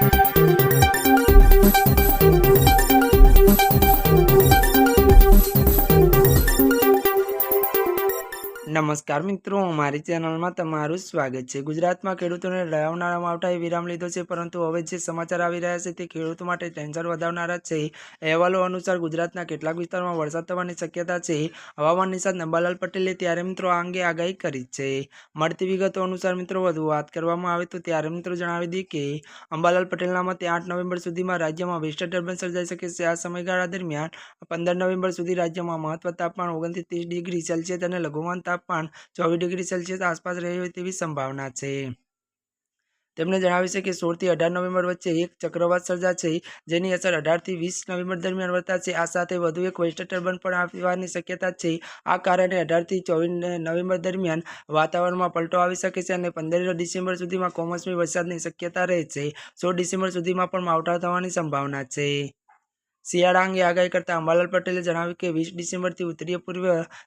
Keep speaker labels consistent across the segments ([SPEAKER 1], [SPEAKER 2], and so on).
[SPEAKER 1] Thank you. નમસ્કાર મિત્રો, મારી ચેનલમાં તમારું સ્વાગત છે. ગુજરાતમાં ખેડૂતોને ડરાવનારા માવઠાએ વિરામ લીધો છે, પરંતુ હવે જે સમાચાર આવી રહ્યા છે તે ખેડૂતો માટે ટેન્શન વધારનારા છે. અહેવાલો અનુસાર ગુજરાતના કેટલાક વિસ્તારોમાં વરસાદ થવાની શક્યતા છે. હવામાન નિષ્ણાત અંબાલાલ પટેલે ત્યારે મિત્રો આ અંગે આગાહી કરી છે. મળતી વિગતો અનુસાર મિત્રો, વધુ વાત કરવામાં આવે તો ત્યારે મિત્રો જણાવી દઈએ કે, અંબાલાલ પટેલના મતે આઠ નવેમ્બર સુધીમાં રાજ્યમાં વેસ્ટર ટર્બન સર્જાઈ શકે છે. આ સમયગાળા દરમિયાન પંદર નવેમ્બર સુધી રાજ્યમાં મહત્વ તાપમાન ઓગણત્રીસ ડિગ્રી સેલ્સિયસ અને લઘુત્તમ તાપમાન ચોવીસ ડિગ્રી સેલ્સિયસ આસપાસ રહે તેવી સંભાવના છે. તેમણે જણાવ્યું છે કે સોળથી અઢાર નવેમ્બર વચ્ચે એક ચક્રવાત સર્જાશે જેની અસર અઢારથી વીસ નવેમ્બર દરમિયાન વર્તાશે આ સાથે વધુ એક વેસ્ટર ટર્બન પણ આવવાની શક્યતા છે. આ કારણે અઢારથી ચોવીસ નવેમ્બર દરમિયાન વાતાવરણમાં પલટો આવી શકે છે અને પંદર ડિસેમ્બર સુધીમાં કોમોસમી વરસાદની શક્યતા રહે છે. સોળ ડિસેમ્બર સુધીમાં પણ માવઠા થવાની સંભાવના છે. શિયાળા અંગે આગાહી કરતા અંબાલાલ પટેલે જણાવ્યું કે વીસ ડિસેમ્બરથી ઉત્તરીય પૂર્વ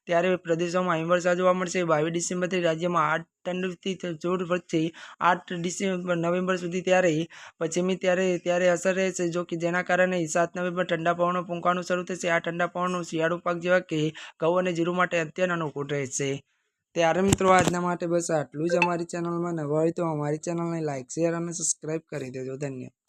[SPEAKER 1] ત્યારે પ્રદેશોમાં હિમવર્ષા જોવા મળશે. બાવીસ ડિસેમ્બરથી રાજ્યમાં આઠ ઠંડથી જોર વચ્ચે આઠ ડિસેમ્બર, નવેમ્બર સુધી ત્યારે પશ્ચિમી ત્યારે ત્યારે અસર રહેશે. જો કે જેના કારણે સાત નવેમ્બર ઠંડા પવનો ફૂંકવાનું શરૂ થશે. આ ઠંડા પવનો શિયાળુ પાક જેવા કે ઘઉં અને જીરું માટે અત્યંત અનુકૂળ રહેશે. ત્યારે મિત્રો આજના માટે બસ આટલું જ. અમારી ચેનલમાં નવા હોય તો અમારી ચેનલને લાઇક શેર અને સબસ્ક્રાઈબ કરી દેજો. ધન્યવાદ.